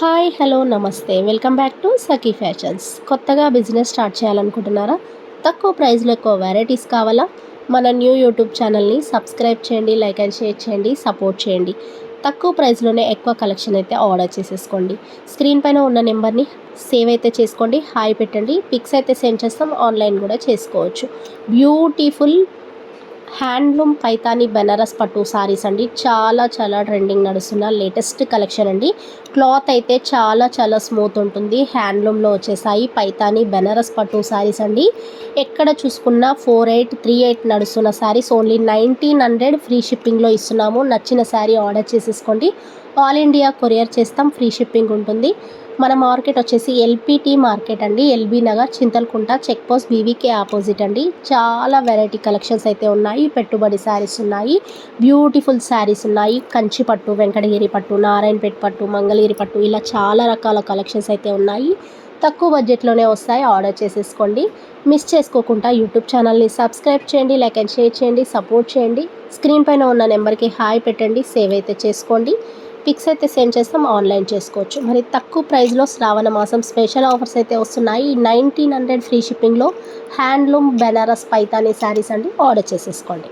Hi hello నమస్తే. Welcome back to Sakhi fashions. కొత్తగా business start చేయాలనుకుంటున్నారా? తక్కువ ప్రైస్లో ఎక్కువ వెరైటీస్ కావాలా? మన న్యూ యూట్యూబ్ ఛానల్ని సబ్స్క్రైబ్ చేయండి లైక్ అండ్ షేర్ చేయండి సపోర్ట్ చేయండి. తక్కువ ప్రైస్లోనే ఎక్కువ కలెక్షన్ అయితే ఆర్డర్ చేసేసుకోండి. స్క్రీన్ పైన ఉన్న నెంబర్ని సేవ్ అయితే చేసుకోండి హాయ్ పెట్టండి. పిక్స్ అయితే సెండ్ చేస్తాం ఆన్లైన్ కూడా చేసుకోవచ్చు. బ్యూటిఫుల్ హ్యాండ్లూమ్ పైతాని బెనారస్ పట్టు సారీస్ అండి. చాలా చాలా ట్రెండింగ్ నడుస్తున్న లేటెస్ట్ కలెక్షన్ అండి. క్లాత్ అయితే చాలా చాలా స్మూత్ ఉంటుంది. హ్యాండ్లూమ్లో వచ్చేసాయి పైతాని బెనారస్ పట్టు సారీస్ అండి. ఎక్కడ చూసుకున్నా ఫోర్ ఎయిట్ త్రీ ఎయిట్ నడుస్తున్న saris only nineteen hundred free షిప్పింగ్లో ఇస్తున్నాము. నచ్చిన శారీ ఆర్డర్ చేసేసుకోండి. ఆల్ ఇండియా కొరియర్ చేస్తాం. ఫ్రీ షిప్పింగ్ ఉంటుంది. మన మార్కెట్ వచ్చేసి ఎల్పిటి మార్కెట్ అండి. LB Nagar Chintalkunta check post BVK opposite అండి. చాలా వెరైటీ కలెక్షన్స్ అయితే ఉన్నాయి. పెట్టుబడి శారీస్ ఉన్నాయి. బ్యూటిఫుల్ శారీస్ ఉన్నాయి. కంచి పట్టు వెంకటగిరి పట్టు నారాయణపేట పట్టు మంగళగిరి పట్టు ఇలా చాలా రకాల కలెక్షన్స్ అయితే ఉన్నాయి. తక్కువ బడ్జెట్లోనే వస్తాయి. ఆర్డర్ చేసేసుకోండి. మిస్ చేసుకోకుండా యూట్యూబ్ ఛానల్ని సబ్స్క్రైబ్ చేయండి. లైక్ అండ్ షేర్ చేయండి. సపోర్ట్ చేయండి. స్క్రీన్ పైన ఉన్న నెంబర్కి హాయ్ పెట్టండి. సేవ్ అయితే చేసుకోండి. పిక్స్ అయితే సెండ్ చేస్తాం ఆన్లైన్ చేసుకోవచ్చు. మరి తక్కువ ప్రైస్లో శ్రావణ మాసం స్పెషల్ ఆఫర్స్ అయితే వస్తున్నాయి. నైన్టీన్ హండ్రెడ్ ఫ్రీ షిప్పింగ్లో హ్యాండ్లూమ్ బెనారస్ పైతానీ శారీస్ అండి ఆర్డర్ చేసేసుకోండి.